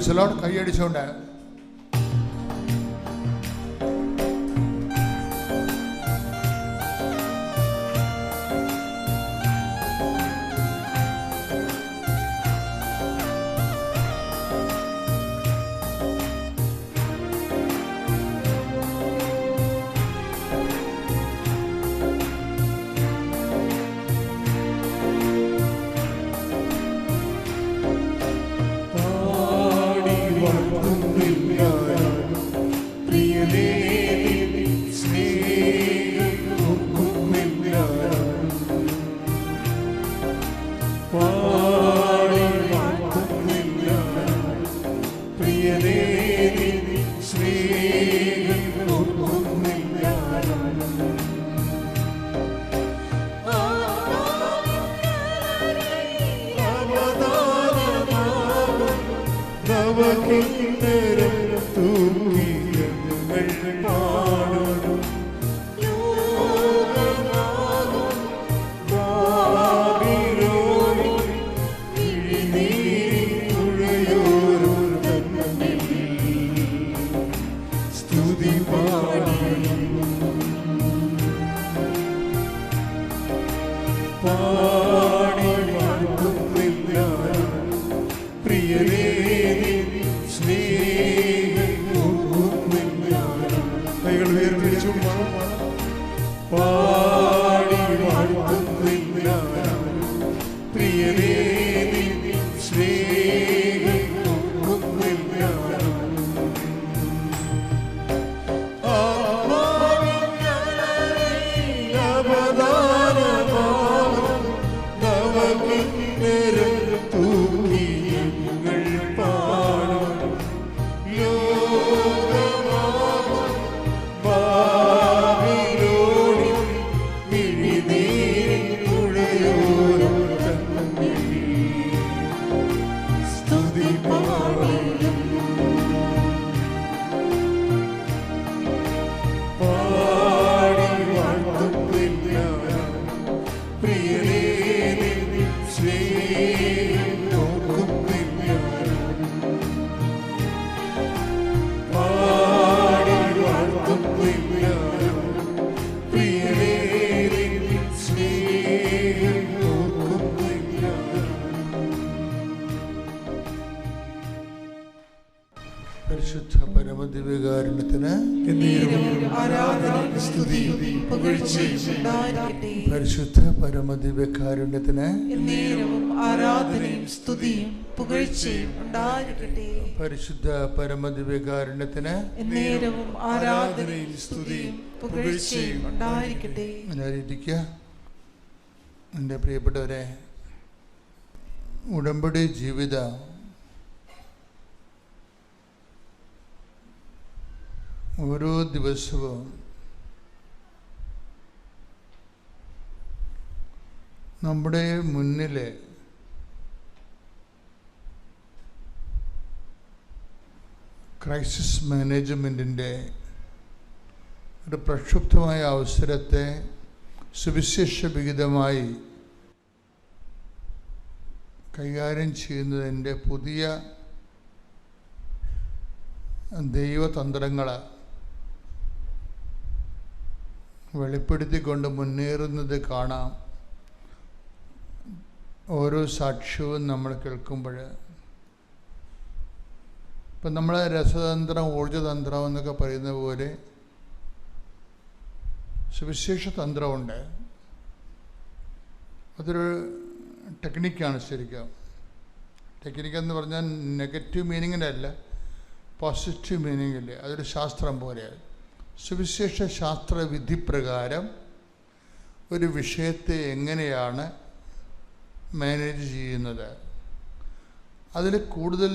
Price lord கையடிச்சோன்னே you need. പാടി പരിശുദ്ധ പരമദിവ്യകാരുണ്യത്തിന് ആരാധനയും സ്തുതിയും പുകഴ്ചയും ഉണ്ടായിരിക്കട്ടെ. പരിശുദ്ധ പരമദിവ്യകാരുണ്യത്തിന് എന്നേരവും ആരാധനയും സ്തുതിയും പുകഴ്ചയും ഉണ്ടായിരിക്കട്ടെ. എന്റെ പ്രിയപ്പെട്ടവരെ ഉടമ്പടി ജീവിത ഓരോ ദിവസവും നമ്മുടെ മുന്നിൽ ക്രൈസിസ് മാനേജ്മെന്റിന്റെ ഒരു പ്രക്ഷുബ്ധമായ അവസരത്തെ സുവിശേഷ വിഹിതമായി കൈകാര്യം ചെയ്യുന്നതിന്റെ പുതിയ ദൈവതന്ത്രങ്ങൾ വെളിപ്പെടുത്തിക്കൊണ്ട് മുന്നേറുന്നത് കാണാം. ഓരോ സാക്ഷ്യവും നമ്മൾ കേൾക്കുമ്പോൾ ഇപ്പം നമ്മൾ രസതന്ത്രം ഊർജതന്ത്രം എന്നൊക്കെ പറയുന്ന പോലെ സുവിശേഷ തന്ത്രമുണ്ട് അതൊരു ടെക്നിക്കാണ് ശരിക്കും. ടെക്നിക്ക് എന്ന് പറഞ്ഞാൽ നെഗറ്റീവ് മീനിങ്ങിന്റെ അല്ല പോസിറ്റീവ് മീനിങ്ങിൽ അതൊരു ശാസ്ത്രം പോലെയാണ് സുവിശേഷ ശാസ്ത്രവിധി പ്രകാരം ഒരു വിഷയത്തെ എങ്ങനെയാണ് മാനേജ് ചെയ്യുന്നത്. അതിൽ കൂടുതൽ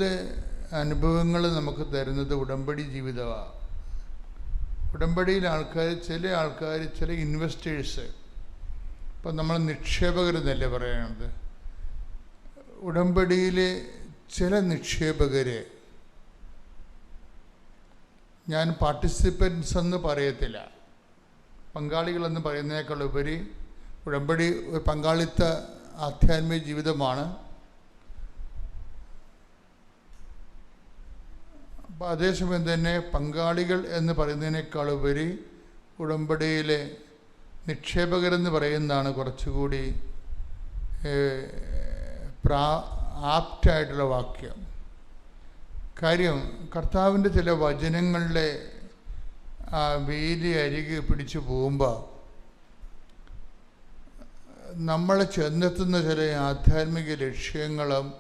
അനുഭവങ്ങൾ നമുക്ക് തരുന്നത് ഉടമ്പടി ജീവിതമാണ് ഉടമ്പടിയിൽ ആൾക്കാർ ചില ആൾക്കാർ ചില ഇൻവെസ്റ്റേഴ്സ് ഇപ്പം നമ്മൾ നിക്ഷേപകരെന്നല്ലേ പറയുന്നത് ഉടമ്പടിയിലെ ചില നിക്ഷേപകരെ ഞാൻ പാർട്ടിസിപ്പൻസ് എന്ന് പറയത്തില്ല. പങ്കാളികളെന്ന് പറയുന്നതിനേക്കാൾ ഉപരി ഉടമ്പടി പങ്കാളിത്ത ആധ്യാത്മിക ജീവിതമാണ്. അപ്പം അതേസമയം തന്നെ പങ്കാളികൾ എന്ന് പറയുന്നതിനേക്കാൾ ഉപരി ഉടമ്പടിയിലെ നിക്ഷേപകരെന്ന് പറയുന്നതാണ് കുറച്ചുകൂടി പ്രാ ആപ്റ്റായിട്ടുള്ള വാക്യം. കാര്യം കർത്താവിന്റെ ചില വചനങ്ങളുടെ ആ വേലി അരികെ പിടിച്ചു പോകുമ്പോൾ നമ്മൾ ചെന്നെത്തുന്ന ചില ആധ്യാത്മിക ലക്ഷ്യങ്ങളും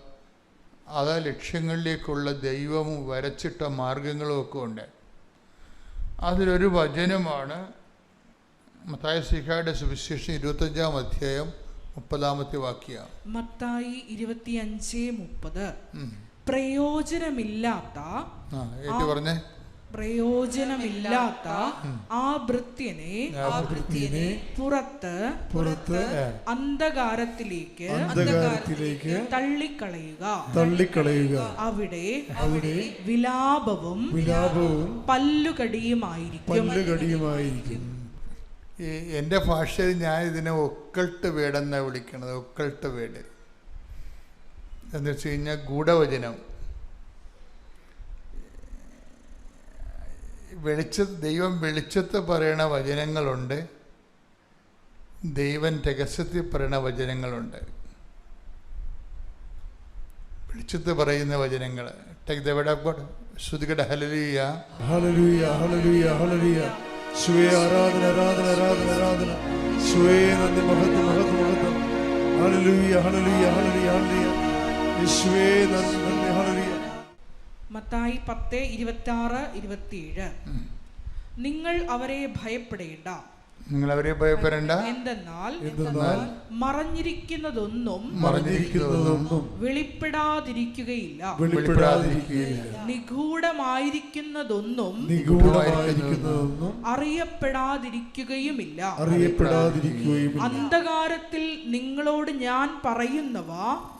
അത് ലക്ഷ്യങ്ങളിലേക്കുള്ള ദൈവവും വരച്ചിട്ട മാർഗങ്ങളും ഒക്കെ ഉണ്ട്. അതിലൊരു വചനമാണ് മത്തായ സിഹായുടെ സുവിശേഷം ഇരുപത്തഞ്ചാം അധ്യായം മുപ്പതാമത്തെ വാക്യ. മത്തായി ഇരുപത്തിയഞ്ച് മുപ്പത്. പ്രയോജനമില്ലാത്ത പറഞ്ഞേ? പ്രയോജനമില്ലാത്ത ആ ഭൃത്യനെ വൃത്തിനെ പുറത്ത് പുറത്ത് അന്ധകാരത്തിലേക്ക് അന്ധകാരത്തിലേക്ക് തള്ളിക്കളയുക. തള്ളിക്കളയുക. അവിടെ അവിടെ വിലാപവും വിലാപവും പല്ലുകടിയുമായിരിക്കും. പല്ലുകടിയുമായിരിക്കും. ഈ എന്റെ ഭാഷയിൽ ഞാൻ ഇതിനെ ഒക്കൾട്ട് വേടെന്നാണ് വിളിക്കണത് ഒക്കൾട്ട് വേട് എന്ന് വെച്ച് കഴിഞ്ഞാൽ ഗൂഢവചനം. വെളിച്ച ദൈവം വെളിച്ചത്ത് പറയണ വചനങ്ങളുണ്ട്. ദൈവം രഹസ്യത്തിൽ പറയണ വചനങ്ങളുണ്ട്. വെളിച്ചത്ത് പറയുന്ന വചനങ്ങൾ ടേക്ക് ദ ഗോഡ് ആരാധന ആരാധന ആരാധന യേശുവേ നന്ദി മത്തായി പത്ത് ഇരുപത്തി ആറ് ഇരുപത്തിയേഴ് നിങ്ങൾ അവരെ ഭയപ്പെടേണ്ട. നിങ്ങളവരെ ഭയപ്പെടേണ്ട എന്തെന്നാൽ എന്തെന്നാൽ മറഞ്ഞിരിക്കുന്നതൊന്നും മറഞ്ഞിരിക്കുന്നതൊന്നും വെളിപ്പെടാതിരിക്കുകയില്ല. വെളിപ്പെടാതിരിക്കുകയില്ല. നിഗൂഢമായിരിക്കുന്നതൊന്നും നിഗൂഢമായിരിക്കുന്നതൊന്നും അറിയപ്പെടാതിരിക്കുകയുമില്ല. അറിയപ്പെടാതിരിക്കുകയും അന്ധകാരത്തിൽ നിങ്ങളോട് ഞാൻ പറയുന്നവ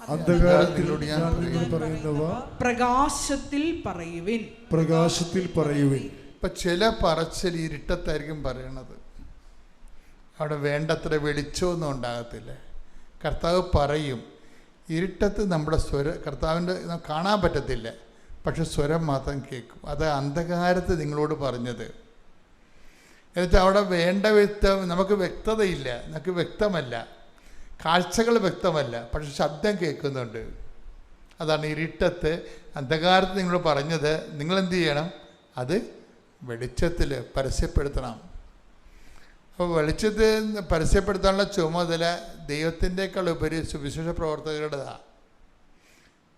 അന്ധകാരത്തിലൂടെ ഞാൻ പറയുന്നവ പ്രകാശത്തിൽ പറയുവിൻ. പ്രകാശത്തിൽ പറയുവിൻ. ഇപ്പൊ ചില പറച്ചൽ ഇരുട്ടത്തായിരിക്കും പറയണത്. അവിടെ വേണ്ടത്ര വെളിച്ചമൊന്നും ഉണ്ടാകത്തില്ല. കർത്താവ് പറയും ഇരുട്ടത്ത് നമ്മുടെ സ്വര കർത്താവിന്റെ കാണാൻ പറ്റത്തില്ല. പക്ഷെ സ്വരം മാത്രം കേൾക്കും. അത് അന്ധകാരത്ത് നിങ്ങളോട് പറഞ്ഞത്. എന്നുവെച്ചാൽ അവിടെ വേണ്ട വ്യക്തം നമുക്ക് വ്യക്തതയില്ല. നമുക്ക് വ്യക്തമല്ല. കാഴ്ചകൾ വ്യക്തമല്ല. പക്ഷെ ശബ്ദം കേൾക്കുന്നുണ്ട്. അതാണ് ഇരുട്ടത്ത് അന്ധകാരത്ത് നിങ്ങൾ പറഞ്ഞത്. നിങ്ങൾ എന്ത് ചെയ്യണം? അത് വെളിച്ചത്തിൽ പരസ്യപ്പെടുത്തണം. അപ്പോൾ വെളിച്ചത്തിൽ പരസ്യപ്പെടുത്താനുള്ള ചുമതല ദൈവത്തിന്റെക്കാൾ ഉപരി സുവിശേഷ പ്രവർത്തകരുടേതാണ്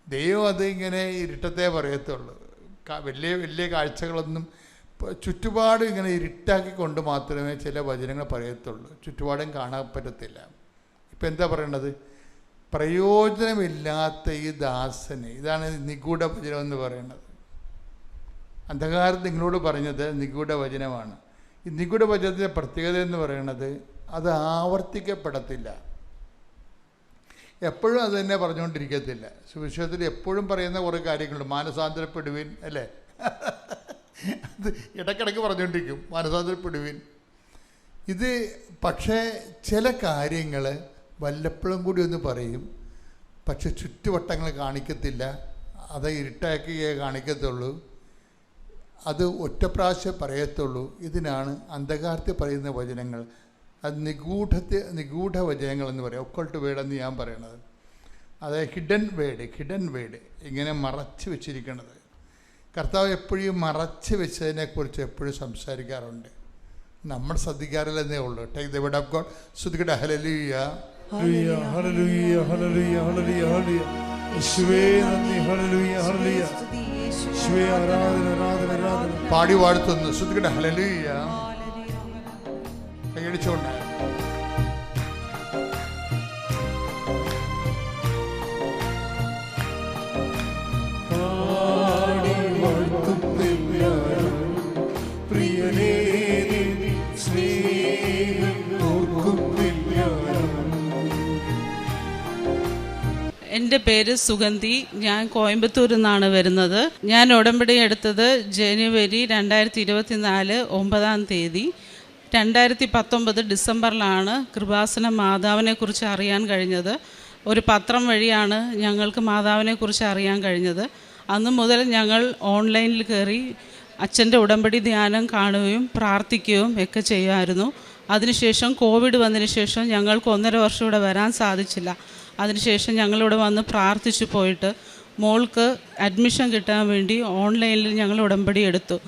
ദൈവം അത് ഇങ്ങനെ ഇരുട്ടത്തെ പറയത്തുള്ളൂ. വലിയ വലിയ കാഴ്ചകളൊന്നും ചുറ്റുപാട് ഇങ്ങനെ ഇരുട്ടാക്കി കൊണ്ട് മാത്രമേ ചില വചനങ്ങൾ പറയത്തുള്ളൂ. ചുറ്റുപാടും കാണാൻ പറ്റത്തില്ല. ഇപ്പം എന്താ പറയണത് പ്രയോജനമില്ലാത്ത ഈ ദാസന് ഇതാണ് നിഗൂഢ വചനം എന്ന് പറയുന്നത്. അന്ധകാരം നിങ്ങളോട് പറഞ്ഞത് നിഗൂഢ വചനമാണ്. നിഗൂഢ വചനത്തിന്റെ പ്രത്യേകത എന്ന് പറയുന്നത് അത് ആവർത്തിക്കപ്പെടത്തില്ല. എപ്പോഴും അത് തന്നെ പറഞ്ഞുകൊണ്ടിരിക്കത്തില്ല. സുവിശേഷത്തിൽ എപ്പോഴും പറയുന്ന കുറേ കാര്യങ്ങളുണ്ട്. മാനസാന്തരപ്പെടുവിൻ അല്ലേ? അത് ഇടയ്ക്കിടയ്ക്ക് പറഞ്ഞുകൊണ്ടിരിക്കും. മാനസാന്തരപ്പെടുവിൻ. ഇത് പക്ഷേ ചില കാര്യങ്ങൾ വല്ലപ്പോഴും കൂടി ഒന്ന് പറയും. പക്ഷെ ചുറ്റുവട്ടങ്ങൾ കാണിക്കത്തില്ല. അത് ഇരുട്ടാക്കിയേ കാണിക്കത്തുള്ളൂ. അത് ഒറ്റ പ്രാവശ്യം പറയത്തുള്ളൂ. ഇതിനാണ് അന്ധകാരത്തിൽ പറയുന്ന വചനങ്ങൾ. അത് നിഗൂഢത്തെ നിഗൂഢ വചനങ്ങൾ എന്ന് പറയാം. ഒക്കൾട്ട് വേർഡ് എന്ന് ഞാൻ പറയണത്. അതായത് ഹിഡൻ വേഡ് ഹിഡൻ വേഡ് ഇങ്ങനെ മറച്ച് വെച്ചിരിക്കുന്നത് കർത്താവ് എപ്പോഴും മറച്ച് വെച്ചതിനെക്കുറിച്ച് എപ്പോഴും സംസാരിക്കാറുണ്ട്. നമ്മൾ ശ്രദ്ധിക്കാറില്ലെന്നേ ഉള്ളൂ. Take the word of God ശ്രദ്ധിക്കട്ടെ. Hallelujah hallelujah hallelujah hallelujah hallelujah hallelujah യേശുവേ നന്ദി. പാടി വാഴ്ത്തുന്നു. ശ്രദ്ധിക്കട്ടെ. ഹലലിയ കൈയടിച്ചുകൊണ്ട് എന്റെ പേര് സുഗന്ധി. ഞാൻ കോയമ്പത്തൂരിൽ നിന്നാണ് വരുന്നത്. ഞാൻ ഉടമ്പടി എടുത്തത് ജനുവരി രണ്ടായിരത്തി ഇരുപത്തിനാല് ഒമ്പതാം തീയതി. രണ്ടായിരത്തി പത്തൊമ്പത് ഡിസംബറിലാണ് കൃപാസന മാതാവിനെക്കുറിച്ച് അറിയാൻ കഴിഞ്ഞത്. ഒരു പത്രം വഴിയാണ് ഞങ്ങൾക്ക് മാതാവിനെക്കുറിച്ച് അറിയാൻ കഴിഞ്ഞത്. അന്ന് മുതൽ ഞങ്ങൾ ഓൺലൈനിൽ കയറി അച്ഛന്റെ ഉടമ്പടി ധ്യാനം കാണുകയും പ്രാർത്ഥിക്കുകയും ഒക്കെ ചെയ്യുമായിരുന്നു. അതിനുശേഷം കോവിഡ് വന്നതിന് ശേഷം ഞങ്ങൾക്ക് ഒന്നര വർഷം ഇവിടെ വരാൻ സാധിച്ചില്ല. അതിനുശേഷം ഞങ്ങളിവിടെ വന്ന് പ്രാർത്ഥിച്ചു പോയിട്ട് മോൾക്ക് അഡ്മിഷൻ കിട്ടാൻ വേണ്ടി ഓൺലൈനിൽ ഞങ്ങൾ ഉടമ്പടി എടുത്തു.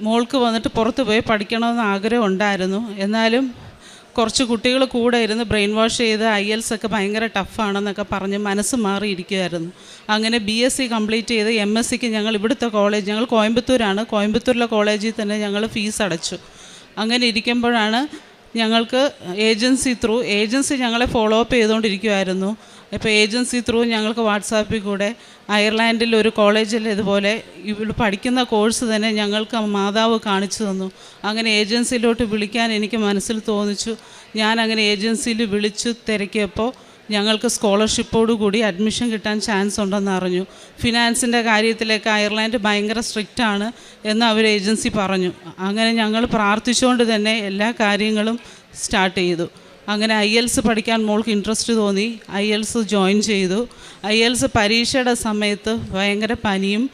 മോൾക്ക് വന്നിട്ട് പുറത്ത് പോയി പഠിക്കണമെന്ന് ആഗ്രഹം ഉണ്ടായിരുന്നു. എന്നാലും കുറച്ച് കുട്ടികൾ കൂടെ ഇരുന്ന് ബ്രെയിൻ വാഷ് ചെയ്ത് ഐ എൽസ് ഒക്കെ ഭയങ്കര ടഫാണെന്നൊക്കെ പറഞ്ഞ് മനസ്സ് മാറിയിരിക്കുമായിരുന്നു അങ്ങനെ ബി എസ് സി കംപ്ലീറ്റ് ചെയ്ത് എം എസ് സിക്ക് ഞങ്ങൾ ഇവിടുത്തെ കോളേജ് ഞങ്ങൾ കോയമ്പത്തൂരാണ്. കോയമ്പത്തൂരിലെ കോളേജിൽ തന്നെ ഞങ്ങൾ ഫീസ് അടച്ചു. അങ്ങനെ ഇരിക്കുമ്പോഴാണ് ഞങ്ങൾക്ക് ഏജൻസി ത്രൂ ഏജൻസി ഞങ്ങളെ ഫോളോ അപ്പ് ചെയ്തുകൊണ്ടിരിക്കുമായിരുന്നു ഇപ്പോൾ ഏജൻസി ത്രൂ ഞങ്ങൾക്ക് വാട്സാപ്പിൽ കൂടെ അയർലാൻഡിൽ ഒരു കോളേജിൽ ഇതുപോലെ ഇവിടെ പഠിക്കുന്ന കോഴ്സ് തന്നെ ഞങ്ങൾക്ക് മാതാവ് കാണിച്ചു തന്നു. അങ്ങനെ ഏജൻസിയിലോട്ട് വിളിക്കാൻ എനിക്ക് മനസ്സിൽ തോന്നിച്ചു. ഞാൻ അങ്ങനെ ഏജൻസിയിൽ വിളിച്ചു തിരക്കിയപ്പോൾ ഞങ്ങൾക്ക് സ്കോളർഷിപ്പോടു കൂടി അഡ്മിഷൻ കിട്ടാൻ ചാൻസ് ഉണ്ടെന്ന് അറിഞ്ഞു. ഫിനാൻസിന്റെ കാര്യത്തിലേക്ക് അയർലാൻഡ് ഭയങ്കര സ്ട്രിക്റ്റ് ആണ് എന്ന് അവർ ഏജൻസി പറഞ്ഞു. അങ്ങനെ ഞങ്ങൾ പ്രാർത്ഥിച്ചുകൊണ്ട് തന്നെ എല്ലാ കാര്യങ്ങളും സ്റ്റാർട്ട് ചെയ്തു. അങ്ങനെ ഐ എൽസ് പഠിക്കാൻ മോൾക്ക് ഇൻട്രസ്റ്റ് തോന്നി. ഐ എൽസ് ജോയിൻ ചെയ്തു. ഐ എൽസ് പരീക്ഷയുടെ സമയത്ത് ഭയങ്കര പനിയും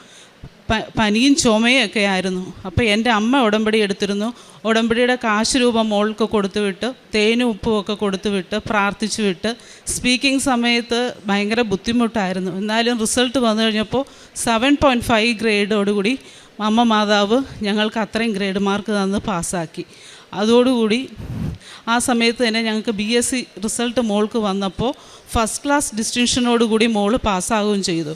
പനിയും ചുമയും ഒക്കെ ആയിരുന്നു. അപ്പോൾ എന്റെ അമ്മ ഉടമ്പടി എടുത്തിരുന്നു. ഉടമ്പടിയുടെ കാശ് രൂപ മോൾക്ക് കൊടുത്തു വിട്ട് തേനും ഉപ്പും ഒക്കെ കൊടുത്തു വിട്ട് പ്രാർത്ഥിച്ചു വിട്ട്. സ്പീക്കിംഗ് സമയത്ത് ഭയങ്കര ബുദ്ധിമുട്ടായിരുന്നു. എന്നാലും റിസൾട്ട് വന്നു കഴിഞ്ഞപ്പോൾ സെവൻ പോയിന്റ് ഫൈവ് ഗ്രേഡോടുകൂടി അമ്മ മാതാവ് ഞങ്ങൾക്ക് അത്രയും ഗ്രേഡ് മാർക്ക് തന്ന് പാസ്സാക്കി. അതോടുകൂടി ആ സമയത്ത് തന്നെ ഞങ്ങൾക്ക് ബി എസ് സി റിസൾട്ട് മോൾക്ക് വന്നപ്പോൾ ഫസ്റ്റ് ക്ലാസ് ഡിസ്റ്റിങ്ഷനോടുകൂടി മോൾ പാസ്സാവുകയും ചെയ്തു.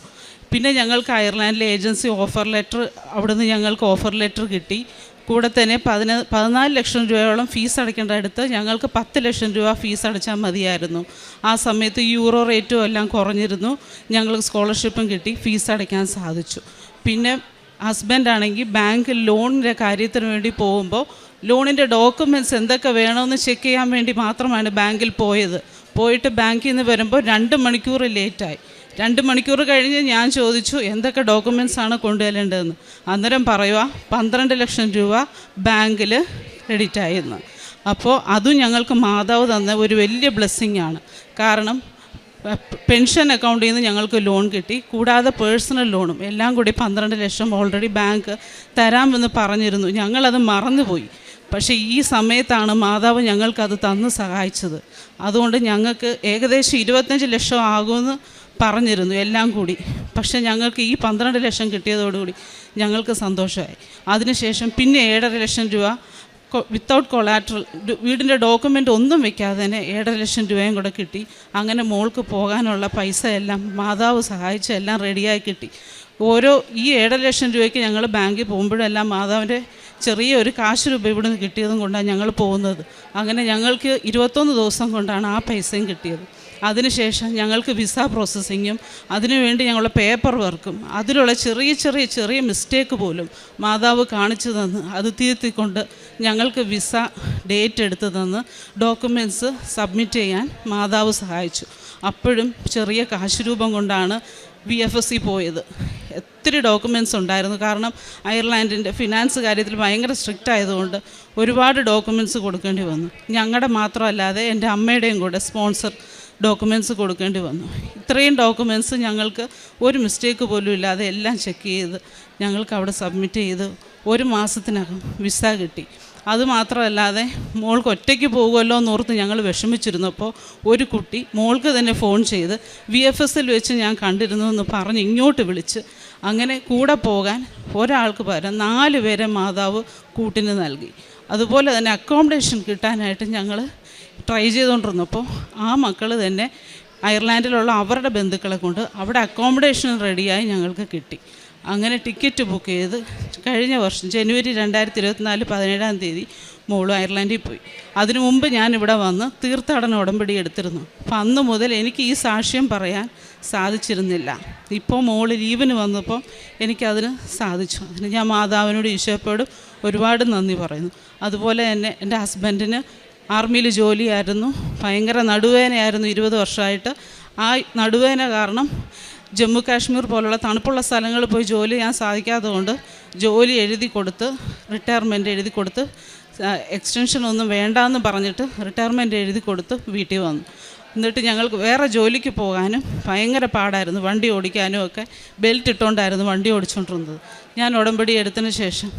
പിന്നെ ഞങ്ങൾക്ക് അയർലാൻഡിലെ ഏജൻസി ഓഫർ ലെറ്റർ അവിടുന്ന് ഞങ്ങൾക്ക് ഓഫർ ലെറ്റർ കിട്ടി. കൂടെ തന്നെ പതിന പതിനാല് ലക്ഷം രൂപയോളം ഫീസ് അടയ്ക്കേണ്ട അടുത്ത് ഞങ്ങൾക്ക് പത്ത് ലക്ഷം രൂപ ഫീസ് അടച്ചാൽ മതിയായിരുന്നു. ആ സമയത്ത് യൂറോ റേറ്റും എല്ലാം കുറഞ്ഞിരുന്നു. ഞങ്ങൾക്ക് സ്കോളർഷിപ്പും കിട്ടി ഫീസ് അടയ്ക്കാൻ സാധിച്ചു. പിന്നെ ഹസ്ബൻഡാണെങ്കിൽ ബാങ്ക് ലോണിന്റെ കാര്യത്തിന് വേണ്ടി പോകുമ്പോൾ ലോണിന്റെ ഡോക്യുമെന്റ്സ് എന്തൊക്കെ വേണമെന്ന് ചെക്ക് ചെയ്യാൻ വേണ്ടി മാത്രമാണ് ബാങ്കിൽ പോയത്. പോയിട്ട് ബാങ്കിൽ നിന്ന് വരുമ്പോൾ രണ്ട് മണിക്കൂർ ലേറ്റായി. രണ്ട് മണിക്കൂർ കഴിഞ്ഞ് ഞാൻ ചോദിച്ചു എന്തൊക്കെ ഡോക്യുമെന്റ്സ് ആണ് കൊണ്ടുവരേണ്ടതെന്ന്? അന്നേരം പറയുക പന്ത്രണ്ട് ലക്ഷം രൂപ ബാങ്കിൽ ക്രെഡിറ്റ് ആയിരുന്നു അപ്പോൾ അതും ഞങ്ങൾക്ക് മാതാവ് തന്ന ഒരു വലിയ ബ്ലെസ്സിങ് ആണ്. കാരണം പെൻഷൻ അക്കൗണ്ടിൽ നിന്ന് ഞങ്ങൾക്ക് ലോൺ കിട്ടി. കൂടാതെ പേഴ്സണൽ ലോണും എല്ലാം കൂടി പന്ത്രണ്ട് ലക്ഷം ഓൾറെഡി ബാങ്ക് തരാമെന്ന് പറഞ്ഞിരുന്നു. ഞങ്ങളത് മറന്നുപോയി. പക്ഷേ ഈ സമയത്താണ് മാതാവ് ഞങ്ങൾക്കത് തന്ന് സഹായിച്ചത്. അതുകൊണ്ട് ഞങ്ങൾക്ക് ഏകദേശം ഇരുപത്തഞ്ച് ലക്ഷം ആകുമെന്ന് പറഞ്ഞിരുന്നു എല്ലാം കൂടി. പക്ഷെ ഞങ്ങൾക്ക് ഈ പന്ത്രണ്ട് ലക്ഷം കിട്ടിയതോടുകൂടി ഞങ്ങൾക്ക് സന്തോഷമായി. അതിനുശേഷം പിന്നെ ഏഴര ലക്ഷം രൂപ വിത്തൗട്ട് കൊളാറ്ററൽ വീടിന്റെ ഡോക്യുമെന്റ് ഒന്നും വെക്കാതെ തന്നെ ഏഴര ലക്ഷം രൂപയും കൂടെ കിട്ടി. അങ്ങനെ മോൾക്ക് പോകാനുള്ള പൈസ എല്ലാം മാതാവ് സഹായിച്ച് എല്ലാം റെഡിയായി കിട്ടി. ഓരോ ഈ ഏഴര ലക്ഷം രൂപയ്ക്ക് ഞങ്ങൾ ബാങ്കിൽ പോകുമ്പോഴെല്ലാം മാതാവിന്റെ ചെറിയ ഒരു കാശ് രൂപ ഇവിടെ നിന്ന് കിട്ടിയതും കൊണ്ടാണ് ഞങ്ങൾ പോകുന്നത്. അങ്ങനെ ഞങ്ങൾക്ക് ഇരുപത്തൊന്ന് ദിവസം കൊണ്ടാണ് ആ പൈസയും കിട്ടിയത്. അതിനുശേഷം ഞങ്ങൾക്ക് വിസ പ്രോസസ്സിങ്ങും അതിനുവേണ്ടി ഞങ്ങളുടെ പേപ്പർ വർക്കും അതിലുള്ള ചെറിയ ചെറിയ ചെറിയ മിസ്റ്റേക്ക് പോലും മാതാവ് കാണിച്ചു തന്ന് അത് തിരുത്തിക്കൊണ്ട് ഞങ്ങൾക്ക് വിസ ഡേറ്റ് എടുത്ത് തന്ന് ഡോക്യുമെന്റ്സ് സബ്മിറ്റ് ചെയ്യാൻ മാതാവ് സഹായിച്ചു. അപ്പോഴും ചെറിയ കാശ് രൂപം കൊണ്ടാണ് വി എഫ് എസ് സി പോയത്. ഒത്തിരി ഡോക്യുമെന്റ്സ് ഉണ്ടായിരുന്നു. കാരണം അയർലാൻഡിന്റെ ഫിനാൻസ് കാര്യത്തിൽ ഭയങ്കര സ്ട്രിക്റ്റ് ആയതുകൊണ്ട് ഒരുപാട് ഡോക്യുമെന്റ്സ് കൊടുക്കേണ്ടി വന്നു. ഞങ്ങളുടെ മാത്രമല്ലാതെ എന്റെ അമ്മയുടെയും കൂടെ സ്പോൺസർ ഡോക്യുമെന്റ്സ് കൊടുക്കേണ്ടി വന്നു. ഇത്രയും ഡോക്യുമെന്റ്സ് ഞങ്ങൾക്ക് ഒരു മിസ്റ്റേക്ക് പോലും ഇല്ലാതെ എല്ലാം ചെക്ക് ചെയ്ത് ഞങ്ങൾക്ക് അവിടെ സബ്മിറ്റ് ചെയ്ത് ഒരു മാസത്തിനകം വിസ കിട്ടി. അതുമാത്രമല്ലാതെ മോൾക്ക് ഒറ്റയ്ക്ക് പോകുമല്ലോ എന്നോർത്ത് ഞങ്ങൾ വിഷമിച്ചിരുന്നപ്പോൾ ഒരു കുട്ടി മോൾക്ക് തന്നെ ഫോൺ ചെയ്ത് വി എഫ് എസിൽ വെച്ച് ഞാൻ കണ്ടിരുന്നു എന്ന് പറഞ്ഞ് ഇങ്ങോട്ട് വിളിച്ച് അങ്ങനെ കൂടെ പോകാൻ ഒരാൾക്ക് പകരം നാല് പേരെ മാതാവ് കൂട്ടിന് നൽകി. അതുപോലെ തന്നെ അക്കോമഡേഷൻ കിട്ടാനായിട്ട് ഞങ്ങൾ ട്രൈ ചെയ്തുകൊണ്ടിരുന്നപ്പോൾ ആ മക്കൾ തന്നെ അയർലാൻഡിലുള്ള അവരുടെ ബന്ധുക്കളെ കൊണ്ട് അവിടെ അക്കോമഡേഷൻ റെഡിയായി ഞങ്ങൾക്ക് കിട്ടി. അങ്ങനെ ടിക്കറ്റ് ബുക്ക് ചെയ്ത് കഴിഞ്ഞ വർഷം ജനുവരി രണ്ടായിരത്തി ഇരുപത്തിനാല് പതിനേഴാം തീയതി മോളും അയർലൻഡിൽ പോയി. അതിനു മുമ്പ് ഞാൻ ഇവിടെ വന്ന് തീർത്ഥാടന ഉടമ്പടി എടുത്തിരുന്നു. അപ്പം അന്ന് മുതൽ എനിക്ക് ഈ സാക്ഷ്യം പറയാൻ സാധിച്ചിരുന്നില്ല. ഇപ്പോൾ മോൾ ലീവിന് വന്നപ്പോൾ എനിക്കതിന് സാധിച്ചു. അതിന് ഞാൻ മാതാവിനോട് ഈശോപ്പോടും ഒരുപാട് നന്ദി പറയുന്നു. അതുപോലെ തന്നെ എന്റെ ഹസ്ബൻഡിന് ആർമിയിൽ ജോലിയായിരുന്നു. ഭയങ്കര നടുവേദനയായിരുന്നു ഇരുപത് വർഷമായിട്ട്. ആ നടുവേദന കാരണം ജമ്മു കാശ്മീർ പോലുള്ള തണുപ്പുള്ള സ്ഥലങ്ങളിൽ പോയി ജോലി ചെയ്യാൻ സാധിക്കാത്തതുകൊണ്ട് ജോലി എഴുതി കൊടുത്ത് റിട്ടയർമെന്റ് എഴുതി കൊടുത്ത് എക്സ്റ്റൻഷൻ ഒന്നും വേണ്ടാന്ന് പറഞ്ഞിട്ട് റിട്ടയർമെന്റ് എഴുതി കൊടുത്ത് വീട്ടിൽ വന്നു. എന്നിട്ട് ഞങ്ങൾക്ക് വേറെ ജോലിക്ക് പോകാനും ഭയങ്കര പാടായിരുന്നു. വണ്ടി ഓടിക്കാനും ഒക്കെ ബെൽറ്റ് ഇട്ടുകൊണ്ടായിരുന്നു വണ്ടി ഓടിച്ചുകൊണ്ടിരുന്നത് ഞാൻ ഉടമ്പടി എടുത്തതിന് ശേഷം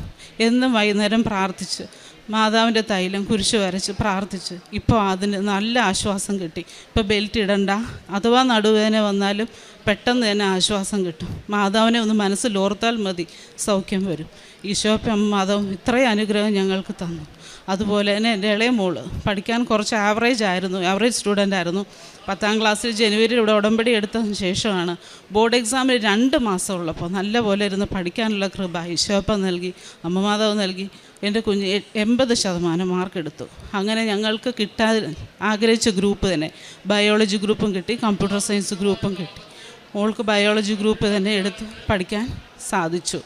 എന്നും വൈകുന്നേരം പ്രാർത്ഥിച്ച് മാതാവിന്റെ തൈലം കുരിശ് വരച്ച് പ്രാർത്ഥിച്ച് ഇപ്പോൾ അതിന് നല്ല ആശ്വാസം കിട്ടി. ഇപ്പോൾ ബെൽറ്റ് ഇടണ്ട. അഥവാ നടുവേദന വന്നാലും പെട്ടെന്ന് തന്നെ ആശ്വാസം കിട്ടും. മാതാവിനെ ഒന്ന് മനസ്സിൽ ഓർത്താൽ മതി സൗഖ്യം വരും. ഈശോപ്പ മാതാവ് ഇത്രയും അനുഗ്രഹം ഞങ്ങൾക്ക് തന്നു. അതുപോലെ തന്നെ എന്റെ ഇളയ മോൾ പഠിക്കാൻ കുറച്ച് ആവറേജ് ആയിരുന്നു ആവറേജ് സ്റ്റുഡന്റ് ആയിരുന്നു. പത്താം ക്ലാസ്സിൽ ജനുവരിയിൽ ഇവിടെ ഉടമ്പടി എടുത്തതിന് ശേഷമാണ് ബോർഡ് എക്സാമിൽ രണ്ട് മാസമുള്ളപ്പോൾ നല്ല പോലെ ഇരുന്ന് പഠിക്കാനുള്ള കൃപ ഈശോപ്പ നൽകി അമ്മ മാതാവ് നൽകി. എന്റെ കുഞ്ഞ് എൺപത് ശതമാനം മാർക്ക് എടുത്തു. അങ്ങനെ ഞങ്ങൾക്ക് കിട്ടാൻ ആഗ്രഹിച്ച ഗ്രൂപ്പ് തന്നെ ബയോളജി ഗ്രൂപ്പും കിട്ടി കമ്പ്യൂട്ടർ സയൻസ് ഗ്രൂപ്പും കിട്ടി. മോൾക്ക് ബയോളജി ഗ്രൂപ്പ് തന്നെ എടുത്ത് പഠിക്കാൻ സാധിച്ചു.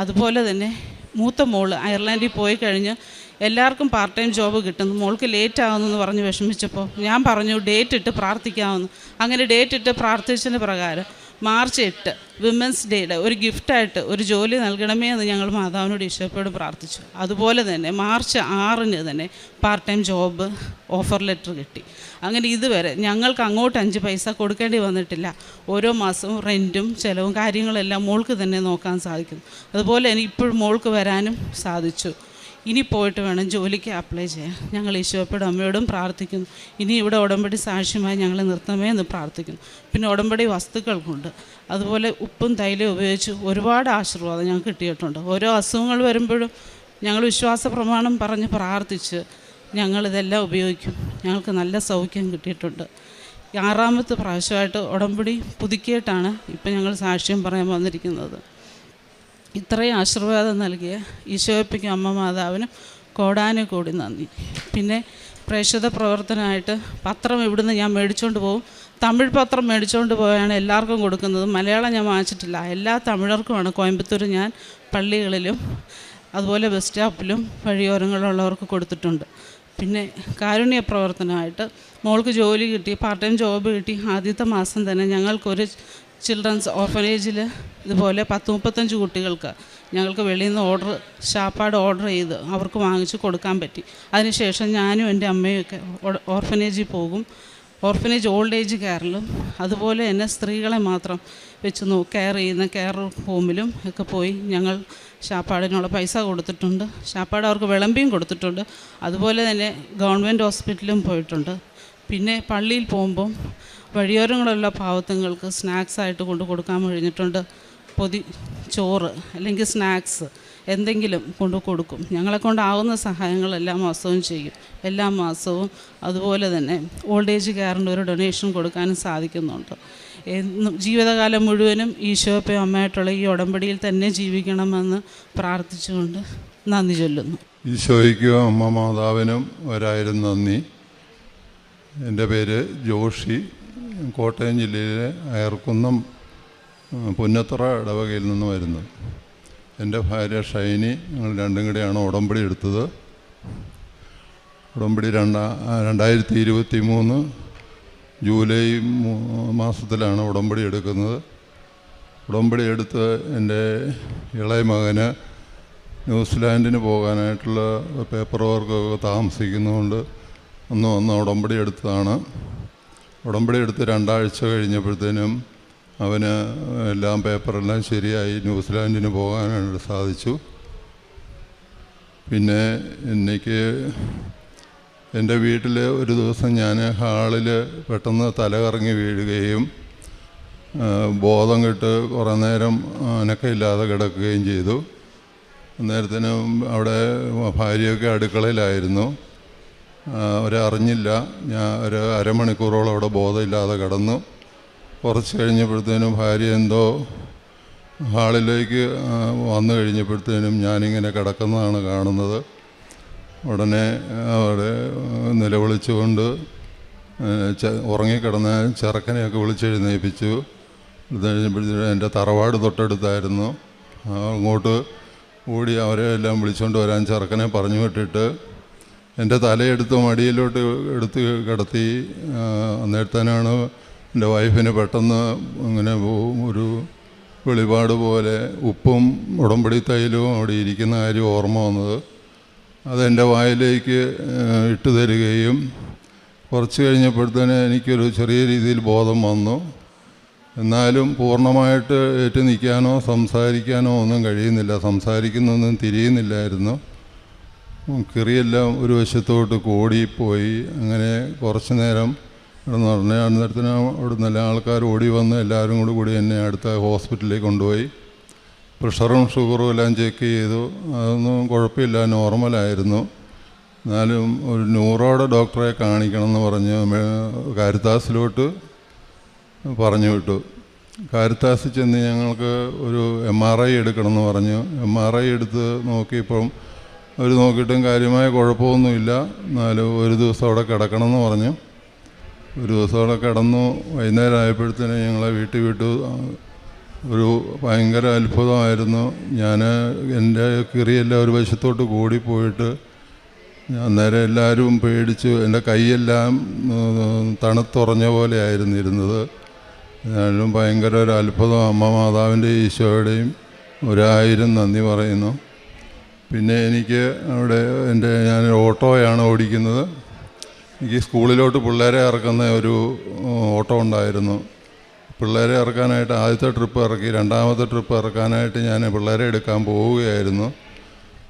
അതുപോലെ തന്നെ മൂത്ത മോൾ അയർലാൻഡിൽ പോയി കഴിഞ്ഞ് എല്ലാവർക്കും പാർട്ട് ടൈം ജോബ് കിട്ടുന്നു. മോൾക്ക് ലേറ്റ് ആകുമെന്ന് പറഞ്ഞ് വിഷമിച്ചപ്പോൾ ഞാൻ പറഞ്ഞു ഡേറ്റ് ഇട്ട് പ്രാർത്ഥിക്കാമെന്ന് അങ്ങനെ ഡേറ്റ് ഇട്ട് പ്രാർത്ഥിച്ചതിന് പ്രകാരം മാർച്ച് എട്ട് വിമൻസ് ഡേയുടെ ഒരു ഗിഫ്റ്റായിട്ട് ഒരു ജോലി നൽകണമേ എന്ന് ഞങ്ങൾ മാതാവിനോട് ഈശോപ്പോട് പ്രാർത്ഥിച്ചു. അതുപോലെ തന്നെ മാർച്ച് ആറിന് തന്നെ part time job offer letter കിട്ടി. അങ്ങനെ ഇതുവരെ ഞങ്ങൾക്ക് അങ്ങോട്ട് അഞ്ച് പൈസ കൊടുക്കേണ്ടി വന്നിട്ടില്ല. ഓരോ മാസവും റെന്റും ചിലവും കാര്യങ്ങളെല്ലാം മോൾക്ക് തന്നെ നോക്കാൻ സാധിക്കുന്നു. അതുപോലെ തന്നെ ഇപ്പോഴും മോൾക്ക് വരാനും സാധിച്ചു. ഇനി പോയിട്ട് വേണം ജോലിക്ക് അപ്ലൈ ചെയ്യാൻ. ഞങ്ങൾ ഈശോപ്പയുടെ അമ്മയോടും പ്രാർത്ഥിക്കുന്നു. ഇനി ഇവിടെ ഉടമ്പടി സാക്ഷ്യമായി ഞങ്ങൾ നിർത്തമേ എന്ന് പ്രാർത്ഥിക്കുന്നു. പിന്നെ ഉടമ്പടി വസ്തുക്കൾക്കുണ്ട്. അതുപോലെ ഉപ്പും തൈലും ഉപയോഗിച്ച് ഒരുപാട് ആശീർവാദം ഞങ്ങൾക്ക് കിട്ടിയിട്ടുണ്ട്. ഓരോ അസുഖങ്ങൾ വരുമ്പോഴും ഞങ്ങൾ വിശ്വാസ പ്രമാണം പറഞ്ഞ് പ്രാർത്ഥിച്ച് ഞങ്ങളിതെല്ലാം ഉപയോഗിക്കും. ഞങ്ങൾക്ക് നല്ല സൗഖ്യം കിട്ടിയിട്ടുണ്ട്. ആറാമത്തെ പ്രാവശ്യമായിട്ട് ഉടമ്പടി പുതുക്കിയിട്ടാണ് ഇപ്പം ഞങ്ങൾ സാക്ഷ്യം പറയാൻ വന്നിരിക്കുന്നത്. ഇത്രയും ആശീർവാദം നൽകിയ ഈശോയപ്പയ്ക്കും അമ്മ മാതാവിനും കോടാനും കൂടി നന്ദി. പിന്നെ പ്രേക്ഷിത പ്രവർത്തനമായിട്ട് പത്രം ഇവിടുന്ന് ഞാൻ മേടിച്ചുകൊണ്ട് പോകും. തമിഴ് പത്രം മേടിച്ചുകൊണ്ട് പോയാണ് എല്ലാവർക്കും കൊടുക്കുന്നത്. മലയാളം ഞാൻ വാങ്ങിച്ചിട്ടില്ല. എല്ലാ തമിഴർക്കുമാണ്. കോയമ്പത്തൂർ ഞാൻ പള്ളികളിലും അതുപോലെ ബസ് സ്റ്റോപ്പിലും വഴിയോരങ്ങളിലുള്ളവർക്ക് കൊടുത്തിട്ടുണ്ട്. പിന്നെ കാരുണ്യ പ്രവർത്തനമായിട്ട് മോൾക്ക് ജോലി കിട്ടി പാർട്ട് ടൈം ജോബ് കിട്ടി. ആദ്യത്തെ മാസം തന്നെ ഞങ്ങൾക്കൊരു ചിൽഡ്രൻസ് ഓർഫനേജിൽ ഇതുപോലെ പത്ത് മുപ്പത്തഞ്ച് കുട്ടികൾക്ക് ഞങ്ങൾക്ക് വെളിയിൽ നിന്ന് ഓർഡർ ഷാപ്പാട് ഓർഡർ ചെയ്ത് അവർക്ക് വാങ്ങിച്ച് കൊടുക്കാൻ പറ്റി. അതിനുശേഷം ഞാനും എന്റെ അമ്മയൊക്കെ ഓർഫനേജിൽ പോകും. ഓർഫനേജ് ഓൾഡ് ഏജ് കെയറിലും അതുപോലെ തന്നെ സ്ത്രീകളെ മാത്രം വെച്ച് നോ കെയർ ചെയ്യുന്ന കെയർ ഹോമിലും ഒക്കെ പോയി ഞങ്ങൾ ഷാപ്പാടിനുള്ള പൈസ കൊടുത്തിട്ടുണ്ട്. ഷാപ്പാട് അവർക്ക് വിളമ്പിയും കൊടുത്തിട്ടുണ്ട്. അതുപോലെ തന്നെ ഗവൺമെന്റ് ഹോസ്പിറ്റലും പോയിട്ടുണ്ട്. പിന്നെ പള്ളിയിൽ പോകുമ്പം വഴിയോരങ്ങളുള്ള പാവത്തങ്ങൾക്ക് സ്നാക്സ് ആയിട്ട് കൊണ്ട് കൊടുക്കാൻ കഴിഞ്ഞിട്ടുണ്ട് പൊതി ചോറ് അല്ലെങ്കിൽ സ്നാക്സ് എന്തെങ്കിലും കൊണ്ട് കൊടുക്കും. ഞങ്ങളെ കൊണ്ടാവുന്ന സഹായങ്ങൾ എല്ലാ മാസവും ചെയ്യും. എല്ലാ മാസവും അതുപോലെ തന്നെ ഓൾഡ് ഏജ് കെയറിന്റെ ഒരു ഡൊണേഷൻ കൊടുക്കാനും സാധിക്കുന്നുണ്ട്. എന്നും ജീവിതകാലം മുഴുവനും ഈശോപ്പയും അമ്മയായിട്ടുള്ള ഈ ഉടമ്പടിയിൽ തന്നെ ജീവിക്കണമെന്ന് പ്രാർത്ഥിച്ചുകൊണ്ട് നന്ദി ചൊല്ലുന്നു. ഈശോയ്ക്കും അമ്മ മാതാവിനും ഒരായിരം നന്ദി. എന്റെ പേര് ജോഷി. കോട്ടയം ജില്ലയിലെ അയർക്കുന്നം പുന്നത്തറ ഇടവകയിൽ നിന്ന് വരുന്നു. എന്റെ ഭാര്യ ഷൈനി ഞങ്ങൾ രണ്ടും കൂടെയാണ് ഉടമ്പടി എടുത്തത്. ഉടമ്പടി രണ്ടാ രണ്ടായിരത്തി ഇരുപത്തി മൂന്ന് ജൂലൈ മാസത്തിലാണ് ഉടമ്പടി എടുക്കുന്നത്. ഉടമ്പടി എടുത്ത് എന്റെ ഇളയ മകന് ന്യൂസിലാൻഡിന് പോകാനായിട്ടുള്ള പേപ്പർ വർക്കൊക്കെ താമസിക്കുന്നതുകൊണ്ട് ഒന്ന് വന്ന് ഉടമ്പടി എടുത്തതാണ്. ഉടമ്പടി എടുത്ത് രണ്ടാഴ്ച കഴിഞ്ഞപ്പോഴത്തേനും അവന് എല്ലാം പേപ്പറെല്ലാം ശരിയായി ന്യൂസിലാൻഡിന് പോകാനായിട്ട് സാധിച്ചു. പിന്നെ എനിക്ക് എന്റെ വീട്ടിൽ ഒരു ദിവസം ഞാൻ ഹാളിൽ പെട്ടെന്ന് തലകറങ്ങി വീഴുകയും ബോധം കെട്ട് കുറേ നേരം അനക്കമില്ലാതെ കിടക്കുകയും ചെയ്തു. അന്നേരത്തിനും അവിടെ ഭാര്യയൊക്കെ അടുക്കളയിലായിരുന്നു. അവരറിഞ്ഞില്ല ഞാൻ ഒരു അരമണിക്കൂറോളം അവിടെ ബോധമില്ലാതെ കിടന്നു. കുറച്ച് കഴിഞ്ഞപ്പോഴത്തേനും ഭാര്യ എന്തോ ഹാളിലേക്ക് വന്നു കഴിഞ്ഞപ്പോഴത്തേനും ഞാനിങ്ങനെ കിടക്കുന്നതാണ് കാണുന്നത്. ഉടനെ അവിടെ നിലവിളിച്ചുകൊണ്ട് ഉറങ്ങിക്കിടന്ന ചെറുക്കനെയൊക്കെ വിളിച്ചെഴുന്നേൽപ്പിച്ചു കഴിഞ്ഞപ്പോഴത്തേനും എന്റെ തറവാട് തൊട്ടടുത്തായിരുന്നു. അങ്ങോട്ട് ഓടി അവരെ എല്ലാം വിളിച്ചുകൊണ്ട് വരാൻ ചെറുക്കനെ പറഞ്ഞു വിട്ടിട്ട് എന്റെ തലയെടുത്ത് മടിയിലോട്ട് എടുത്ത് കിടത്തി അന്നേരത്തേനാണ് എന്റെ വൈഫിന് പെട്ടെന്ന് ഇങ്ങനെ ഒരു വെളിപാട് പോലെ ഉപ്പും ഉടമ്പടി തൈലവും അവിടെ ഇരിക്കുന്ന കാര്യം ഓർമ്മ വന്നത്. അതെന്റെ വായിലേക്ക് ഇട്ട് തരികയും കുറച്ച് കഴിഞ്ഞപ്പോഴത്തേന് എനിക്കൊരു ചെറിയ രീതിയിൽ ബോധം വന്നു. എന്നാലും പൂർണമായിട്ട് ഏറ്റു നിൽക്കാനോ സംസാരിക്കാനോ ഒന്നും കഴിയുന്നില്ല. സംസാരിക്കുന്നൊന്നും തിരിയുന്നില്ലായിരുന്നു. കിറിയെല്ലാം ഒരു വശത്തോട്ട് കോടിപ്പോയി. അങ്ങനെ കുറച്ച് നേരം എന്ന് പറഞ്ഞു അന്നേരത്തിന് അവിടെ നല്ല ആൾക്കാർ ഓടി വന്ന് എല്ലാവരും കൂടി കൂടി എന്നെ അടുത്ത ഹോസ്പിറ്റലിലേക്ക് കൊണ്ടുപോയി. പ്രഷറും ഷുഗറും എല്ലാം ചെക്ക് ചെയ്തു. അതൊന്നും കുഴപ്പമില്ല നോർമലായിരുന്നു എന്നാലും ഒരു ന്യൂറോയുടെ ഡോക്ടറെ കാണിക്കണം എന്ന് പറഞ്ഞ് കാരിത്താസിലോട്ട് പറഞ്ഞു വിട്ടു. കാരിത്താസിൽ ചെന്ന് ഞങ്ങൾക്ക് ഒരു എം ആർ ഐ എടുക്കണം എന്ന് പറഞ്ഞു. എം ആർ ഐ എടുത്ത് നോക്കിയപ്പം അവർ നോക്കിയിട്ടും കാര്യമായ കുഴപ്പമൊന്നുമില്ല. എന്നാലും ഒരു ദിവസം അവിടെ കിടക്കണം എന്ന് പറഞ്ഞു. ഒരു ദിവസം അവിടെ കിടന്നു. വൈകുന്നേരം ആയപ്പോഴത്തേന് ഞങ്ങളെ വീട്ടിൽ വിട്ടു. ഒരു ഭയങ്കര അത്ഭുതമായിരുന്നു. ഞാൻ എന്റെ കിറിയെല്ലാം ഒരു വശത്തോട്ട് കൂടിപ്പോയിട്ട് അന്നേരം എല്ലാവരും പേടിച്ചു. എന്റെ കൈയെല്ലാം തണുത്തുറഞ്ഞ പോലെ ആയിരുന്നു ഇരുന്നത്. ഞാനും ഭയങ്കര ഒരു അത്ഭുതം അമ്മ മാതാവിന്റെ ഈശോയുടെയും. ഒരായിരം നന്ദി പറയുന്നു. പിന്നെ എനിക്ക് അവിടെ എന്റെ ഞാൻ ഓട്ടോയാണ് ഓടിക്കുന്നത്. എനിക്ക് സ്കൂളിലോട്ട് പിള്ളേരെ ഇറക്കുന്ന ഒരു ഓട്ടോ ഉണ്ടായിരുന്നു. പിള്ളേരെ ഇറക്കാനായിട്ട് ആദ്യത്തെ ട്രിപ്പ് ഇറക്കി രണ്ടാമത്തെ ട്രിപ്പ് ഇറക്കാനായിട്ട് ഞാൻ പിള്ളേരെ എടുക്കാൻ പോവുകയായിരുന്നു.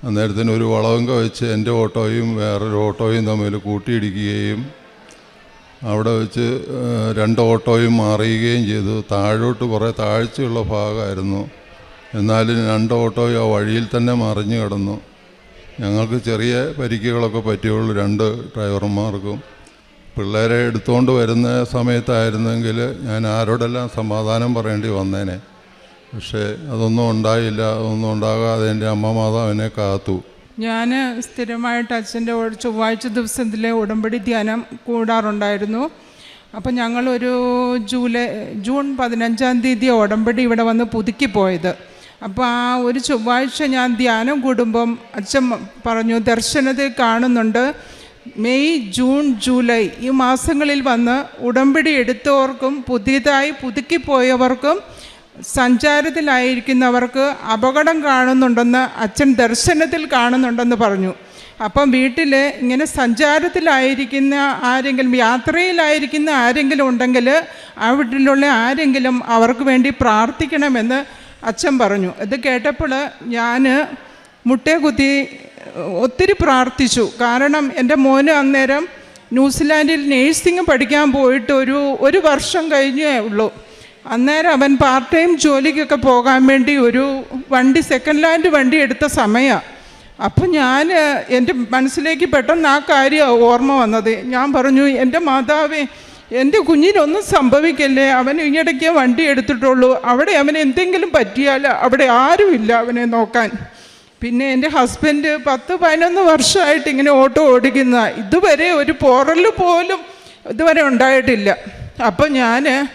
അന്നേരത്തിന് ഒരു വളവങ്ക വെച്ച് എന്റെ ഓട്ടോയും വേറൊരു ഓട്ടോയും തമ്മിൽ കൂട്ടിയിടിക്കുകയും അവിടെ വെച്ച് രണ്ട് ഓട്ടോയും മാറിയുകയും ചെയ്തു. താഴോട്ട് കുറേ താഴ്ചയുള്ള ഭാഗമായിരുന്നു. എന്നാലും രണ്ട് ഓട്ടോയോ വഴിയിൽ തന്നെ മറിഞ്ഞു കിടന്നു. ഞങ്ങൾക്ക് ചെറിയ പരിക്കുകളൊക്കെ പറ്റിയുള്ളൂ രണ്ട് ഡ്രൈവർമാർക്കും. പിള്ളേരെ എടുത്തുകൊണ്ട് വരുന്ന സമയത്തായിരുന്നെങ്കിൽ ഞാൻ ആരോടെല്ലാം സമാധാനം പറയേണ്ടി വന്നേനെ. പക്ഷേ അതൊന്നും ഉണ്ടായില്ല. അതൊന്നും ഉണ്ടാകാതെ എന്റെ അമ്മ മാതാവിനെ കാത്തു. ഞാൻ സ്ഥിരമായിട്ട് അച്ഛന്റെ ചൊവ്വാഴ്ച ദിവസത്തിലെ ഉടമ്പടി ധ്യാനം കൂടാറുണ്ടായിരുന്നു. അപ്പം ഞങ്ങളൊരു ജൂലൈ ജൂൺ പതിനഞ്ചാം തീയതി ഉടമ്പടി ഇവിടെ വന്ന് പുതുക്കി പോയത് അപ്പോൾ ആ ഒരു ചൊവ്വാഴ്ച ഞാൻ ധ്യാനം കൂടുമ്പം അച്ഛൻ പറഞ്ഞു ദർശനത്തിൽ കാണുന്നുണ്ട്. മെയ് ജൂൺ ജൂലൈ ഈ മാസങ്ങളിൽ വന്ന് ഉടമ്പടി എടുത്തവർക്കും പുതിയതായി പുതുക്കിപ്പോയവർക്കും സഞ്ചാരത്തിലായിരിക്കുന്നവർക്ക് അപകടം കാണുന്നുണ്ടെന്ന് അച്ഛൻ ദർശനത്തിൽ കാണുന്നുണ്ടെന്ന് പറഞ്ഞു. അപ്പം വീട്ടിൽ ഇങ്ങനെ സഞ്ചാരത്തിലായിരിക്കുന്ന ആരെങ്കിലും യാത്രയിലായിരിക്കുന്ന ആരെങ്കിലും ഉണ്ടെങ്കിൽ ആ വീട്ടിലുള്ള ആരെങ്കിലും അവർക്ക് വേണ്ടി പ്രാർത്ഥിക്കണമെന്ന് അച്ഛൻ പറഞ്ഞു ഇത് കേട്ടപ്പോൾ ഞാൻ മുട്ടേ കുത്തി ഒത്തിരി പ്രാർത്ഥിച്ചു. കാരണം എന്റെ മോന് അന്നേരം ന്യൂസിലാൻഡിൽ നേഴ്സിംഗ് പഠിക്കാൻ പോയിട്ട് ഒരു ഒരു വർഷം കഴിഞ്ഞേ ഉള്ളൂ. അന്നേരം അവൻ പാർട്ട് ടൈം ജോലിക്കൊക്കെ പോകാൻ വേണ്ടി ഒരു വണ്ടി സെക്കൻഡ് ഹാൻഡ് വണ്ടി എടുത്ത സമയമാണ് അപ്പം ഞാൻ എന്റെ മനസ്സിലേക്ക് പെട്ടെന്ന് ആ കാര്യം ഓർമ്മ വന്നത്. ഞാൻ പറഞ്ഞു എന്റെ മാതാവേ എന്റെ കുഞ്ഞിനൊന്നും സംഭവിക്കല്ലേ? അവൻ ഈയിടയ്ക്ക് വണ്ടി എടുത്തിട്ടുള്ളൂ. അവിടെ അവന് എന്തെങ്കിലും പറ്റിയാൽ അവിടെ ആരുമില്ല അവനെ നോക്കാൻ. പിന്നെ എന്റെ ഹസ്ബൻഡ് പത്ത് പതിനൊന്ന് വർഷമായിട്ട് ഇങ്ങനെ ഓട്ടോ ഓടിക്കുന്ന. ഇതുവരെ ഒരു പോറൽ പോലും ഇതുവരെ ഉണ്ടായിട്ടില്ല. അപ്പം ഞാൻ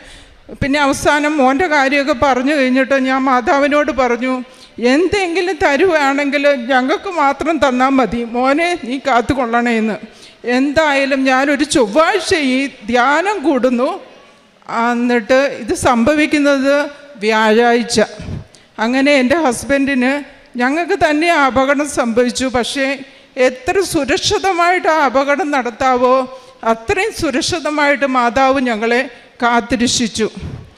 പിന്നെ അവസാനം മോന്റെ കാര്യമൊക്കെ പറഞ്ഞു കഴിഞ്ഞിട്ട് ഞാൻ മാതാവിനോട് പറഞ്ഞു എന്തെങ്കിലും തരുവാണെങ്കിൽ ഞങ്ങൾക്ക് മാത്രം തന്നാൽ മതി. മോനെ നീ കാത്തുകൊള്ളണേന്ന്. എന്തായാലും ഞാനൊരു ചൊവ്വാഴ്ച ഈ ധ്യാനം കൂടുന്നു. എന്നിട്ട് ഇത് സംഭവിക്കുന്നത് വ്യാഴാഴ്ച. അങ്ങനെ എന്റെ ഹസ്ബൻഡിന് ഞങ്ങൾക്ക് തന്നെ ആ അപകടം സംഭവിച്ചു. പക്ഷേ എത്ര സുരക്ഷിതമായിട്ട് ആ അപകടം നടത്താവോ അത്രയും സുരക്ഷിതമായിട്ട് മാതാവ് ഞങ്ങളെ കാത്തിരക്ഷിച്ചു.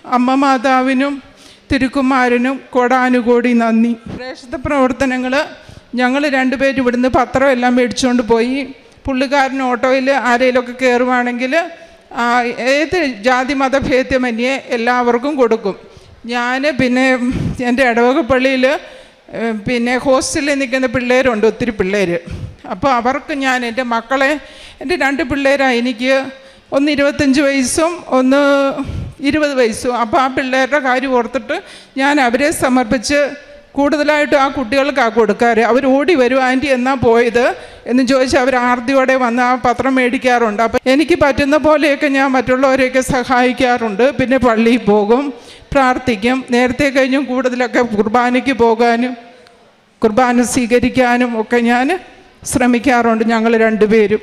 അമ്മ മാതാവിനും തിരുക്കുമാരനും കോടാനുകോടി നന്ദി. പ്രേക്ഷിത പ്രവർത്തനങ്ങൾ ഞങ്ങൾ രണ്ടുപേരും ഇവിടുന്ന് പത്രം എല്ലാം മേടിച്ചുകൊണ്ട് പോയി. പുള്ളിക്കാരൻ ഓട്ടോയിൽ ആരെങ്കിലുമൊക്കെ കയറുവാണെങ്കിൽ ഏത് ജാതി മതഭേദ്യമന്യേ എല്ലാവർക്കും കൊടുക്കും. ഞാൻ പിന്നെ എന്റെ ഇടവക പള്ളിയിൽ പിന്നെ ഹോസ്റ്റലിൽ നിൽക്കുന്ന പിള്ളേരുണ്ട് ഒത്തിരി പിള്ളേർ അപ്പോൾ അവർക്ക് ഞാൻ എന്റെ മക്കളെ എന്റെ രണ്ട് പിള്ളേരാണ് എനിക്ക് ഒന്ന് ഇരുപത്തഞ്ച് വയസ്സും ഒന്ന് ഇരുപത് വയസ്സും. അപ്പോൾ ആ പിള്ളേരുടെ കാര്യം ഓർത്തിട്ട് ഞാൻ അവരെ സമർപ്പിച്ച് കൂടുതലായിട്ടും ആ കുട്ടികൾക്കാണ് കൊടുക്കാറ്. അവർ ഓടി വരും ആന്റി എന്നാ പോയത്? എന്ന് ചോദിച്ചാൽ അവർ ആർത്തിയോടെ വന്ന് ആ പത്രം മേടിക്കാറുണ്ട്. അപ്പം എനിക്ക് പറ്റുന്ന പോലെയൊക്കെ ഞാൻ മറ്റുള്ളവരെയൊക്കെ സഹായിക്കാറുണ്ട്. പിന്നെ പള്ളിയിൽ പോകും പ്രാർത്ഥിക്കും. നേരത്തെ കഴിഞ്ഞും കൂടുതലൊക്കെ കുർബാനയ്ക്ക് പോകാനും കുർബാന സ്വീകരിക്കാനും ഒക്കെ ഞാൻ ശ്രമിക്കാറുണ്ട് ഞങ്ങൾ രണ്ടുപേരും.